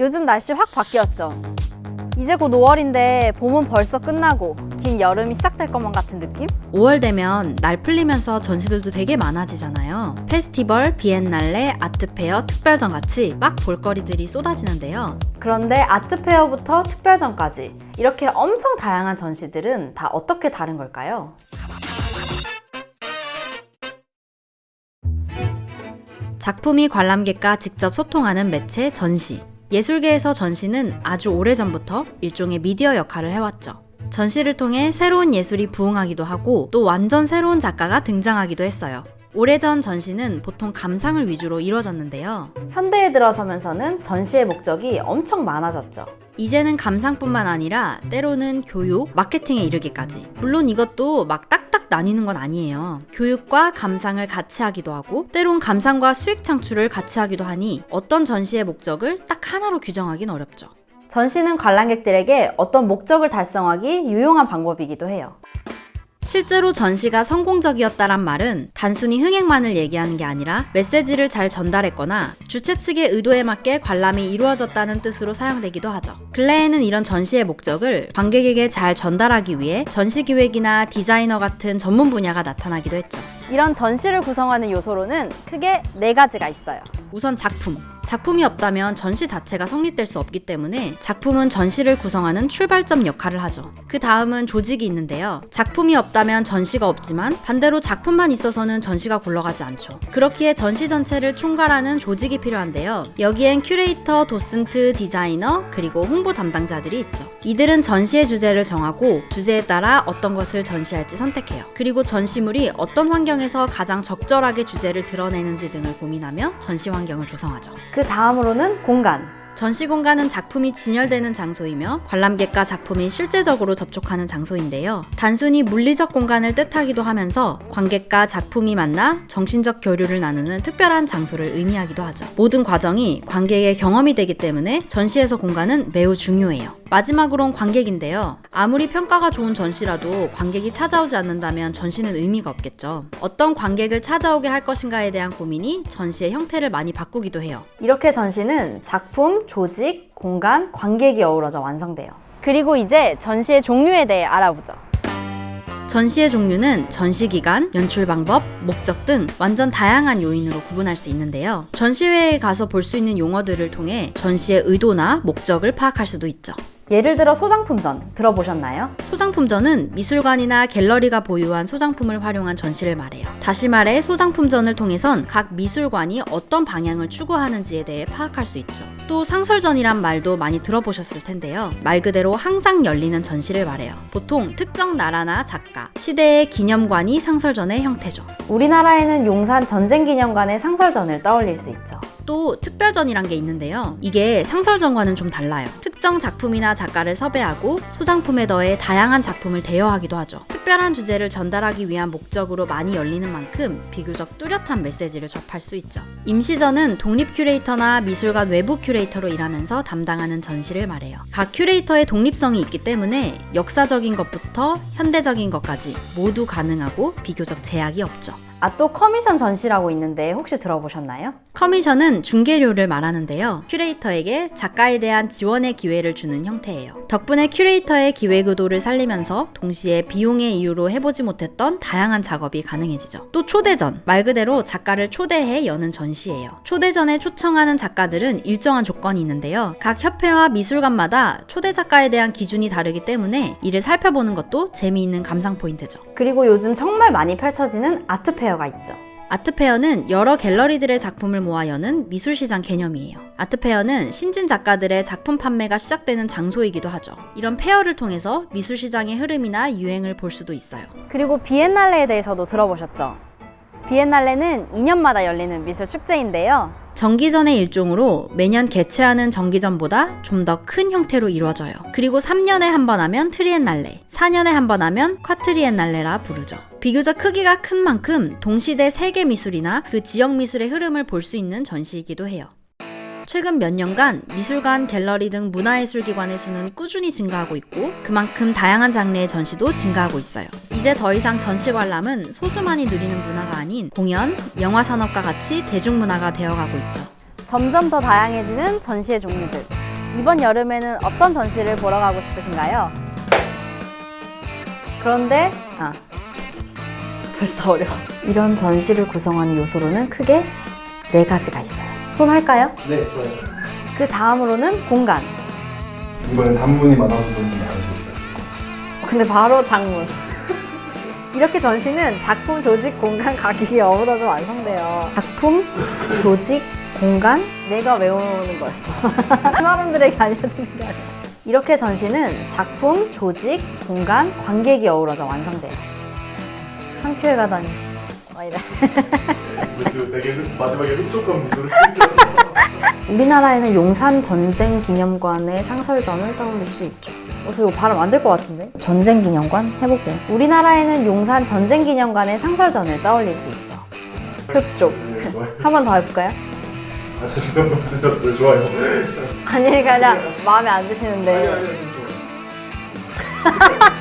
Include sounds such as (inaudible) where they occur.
요즘 날씨 확 바뀌었죠. 이제 곧 5월인데 봄은 벌써 끝나고 긴 여름이 시작될 것만 같은 느낌? 5월 되면 날 풀리면서 전시들도 되게 많아지잖아요. 페스티벌, 비엔날레, 아트페어, 특별전 같이 막 볼거리들이 쏟아지는데요. 그런데 아트페어부터 특별전까지 이렇게 엄청 다양한 전시들은 다 어떻게 다른 걸까요? 작품이 관람객과 직접 소통하는 매체 전시. 예술계에서 전시는 아주 오래전부터 일종의 미디어 역할을 해왔죠. 전시를 통해 새로운 예술이 부흥하기도 하고 또 완전 새로운 작가가 등장하기도 했어요. 오래전 전시는 보통 감상을 위주로 이루어졌는데요. 현대에 들어서면서는 전시의 목적이 엄청 많아졌죠. 이제는 감상뿐만 아니라 때로는 교육, 마케팅에 이르기까지. 물론 이것도 막 딱 딱 나뉘는 건 아니에요. 교육과 감상을 같이 하기도 하고, 때론 감상과 수익 창출을 같이 하기도 하니 어떤 전시의 목적을 딱 하나로 규정하긴 어렵죠. 전시는 관람객들에게 어떤 목적을 달성하기 유용한 방법이기도 해요. 실제로 전시가 성공적이었다란 말은 단순히 흥행만을 얘기하는 게 아니라 메시지를 잘 전달했거나 주최 측의 의도에 맞게 관람이 이루어졌다는 뜻으로 사용되기도 하죠. 근래에는 이런 전시의 목적을 관객에게 잘 전달하기 위해 전시 기획이나 디자이너 같은 전문 분야가 나타나기도 했죠. 이런 전시를 구성하는 요소로는 크게 네 가지가 있어요. 우선 작품. 작품이 없다면 전시 자체가 성립될 수 없기 때문에 작품은 전시를 구성하는 출발점 역할을 하죠. 그 다음은 조직이 있는데요. 작품이 없다면 전시가 없지만 반대로 작품만 있어서는 전시가 굴러가지 않죠. 그렇기에 전시 전체를 총괄하는 조직이 필요한데요. 여기엔 큐레이터, 도슨트, 디자이너, 그리고 홍보 담당자들이 있죠. 이들은 전시의 주제를 정하고 주제에 따라 어떤 것을 전시할지 선택해요. 그리고 전시물이 어떤 환경에서 가장 적절하게 주제를 드러내는지 등을 고민하며 전시 환경을 조성하죠. 그 다음으로는 공간. 전시 공간은 작품이 진열되는 장소이며 관람객과 작품이 실제적으로 접촉하는 장소인데요. 단순히 물리적 공간을 뜻하기도 하면서 관객과 작품이 만나 정신적 교류를 나누는 특별한 장소를 의미하기도 하죠. 모든 과정이 관객의 경험이 되기 때문에 전시에서 공간은 매우 중요해요. 마지막으론 관객인데요. 아무리 평가가 좋은 전시라도 관객이 찾아오지 않는다면 전시는 의미가 없겠죠. 어떤 관객을 찾아오게 할 것인가에 대한 고민이 전시의 형태를 많이 바꾸기도 해요. 이렇게 전시는 작품, 조직, 공간, 관객이 어우러져 완성돼요. 그리고 이제 전시의 종류에 대해 알아보죠. 전시의 종류는 전시 기간, 연출 방법, 목적 등 완전 다양한 요인으로 구분할 수 있는데요. 전시회에 가서 볼 수 있는 용어들을 통해 전시의 의도나 목적을 파악할 수도 있죠. 예를 들어 소장품전 들어보셨나요? 소장품전은 미술관이나 갤러리가 보유한 소장품을 활용한 전시를 말해요. 다시 말해 소장품전을 통해선 각 미술관이 어떤 방향을 추구하는지에 대해 파악할 수 있죠. 또 상설전이란 말도 많이 들어보셨을 텐데요. 말 그대로 항상 열리는 전시를 말해요. 보통 특정 나라나 작가, 시대의 기념관이 상설전의 형태죠. 우리나라에는 용산 전쟁기념관의 상설전을 떠올릴 수 있죠. 또 특별전이란 게 있는데요. 이게 상설전과는 좀 달라요. 특정 작품이나 작가를 섭외하고 소장품에 더해 다양한 작품을 대여하기도 하죠. 특별한 주제를 전달하기 위한 목적으로 많이 열리는 만큼 비교적 뚜렷한 메시지를 접할 수 있죠. 임시전은 독립 큐레이터나 미술관 외부 큐레이터로 일하면서 담당하는 전시를 말해요. 각 큐레이터의 독립성이 있기 때문에 역사적인 것부터 현대적인 것까지 모두 가능하고 비교적 제약이 없죠. 아, 또 커미션 전시라고 있는데 혹시 들어보셨나요? 커미션은 중개료를 말하는데요. 큐레이터에게 작가에 대한 지원의 기회를 주는 형태예요. 덕분에 큐레이터의 기획 의도를 살리면서 동시에 비용의 이유로 해보지 못했던 다양한 작업이 가능해지죠. 또 초대전, 말 그대로 작가를 초대해 여는 전시예요. 초대전에 초청하는 작가들은 일정한 조건이 있는데요. 각 협회와 미술관마다 초대 작가에 대한 기준이 다르기 때문에 이를 살펴보는 것도 재미있는 감상 포인트죠. 그리고 요즘 정말 많이 펼쳐지는 아트 페어 가 있죠. 아트페어는 여러 갤러리들의 작품을 모아 여는 미술시장 개념이에요. 아트페어는 신진 작가들의 작품 판매가 시작되는 장소이기도 하죠. 이런 페어를 통해서 미술시장의 흐름이나 유행을 볼 수도 있어요. 그리고 비엔날레에 대해서도 들어보셨죠? 비엔날레는 2년마다 열리는 미술 축제인데요. 정기전의 일종으로 매년 개최하는 정기전보다 좀 더 큰 형태로 이루어져요. 그리고 3년에 한 번 하면 트리엔날레, 4년에 한 번 하면 쿼트리엔날레라 부르죠. 비교적 크기가 큰 만큼 동시대 세계 미술이나 그 지역 미술의 흐름을 볼 수 있는 전시이기도 해요. 최근 몇 년간 미술관, 갤러리 등 문화예술기관의 수는 꾸준히 증가하고 있고 그만큼 다양한 장르의 전시도 증가하고 있어요. 이제 더 이상 전시 관람은 소수만이 누리는 문화가 아닌 공연, 영화 산업과 같이 대중문화가 되어가고 있죠. 점점 더 다양해지는 전시의 종류들. 이번 여름에는 어떤 전시를 보러 가고 싶으신가요? 그런데 아 벌써 어려워. 이런 전시를 구성하는 요소로는 크게 네 가지가 있어요. 손 할까요? 네, 좋아요. 그 다음으로는 공간. 이번엔 단문이 많아서 좀 많으셨어요. 근데 바로 장문. 이렇게 전시는 작품, 조직, 공간, 가격이 어우러져 완성돼요. 작품, 조직, 공간, 내가 외우는 거였어. (laughs) 사람들에게 알려주는 게 아니라. 이렇게 전시는 작품, 조직, 공간, 관객이 어우러져 완성돼요. 한 큐에 가다니. 어, 이래. (laughs) 지금 되게 흡- 마지막에 흡족한 미소를 우리나라에는 용산 전쟁 기념관의 상설전을 떠올릴 수 있죠. 어, 저 이거 발음 안 될 것 같은데? 전쟁 기념관 해볼게요. 우리나라에는 용산 전쟁 기념관의 상설전을 떠올릴 수 있죠. 흡족. 네, 좋아요. 한번 더 해볼까요? 아, 자신감 좀 드셨어요. 좋아요. 아니, 그냥 마음에 안 드시는데. 아니, 아니, 아니, 좋아요. (laughs)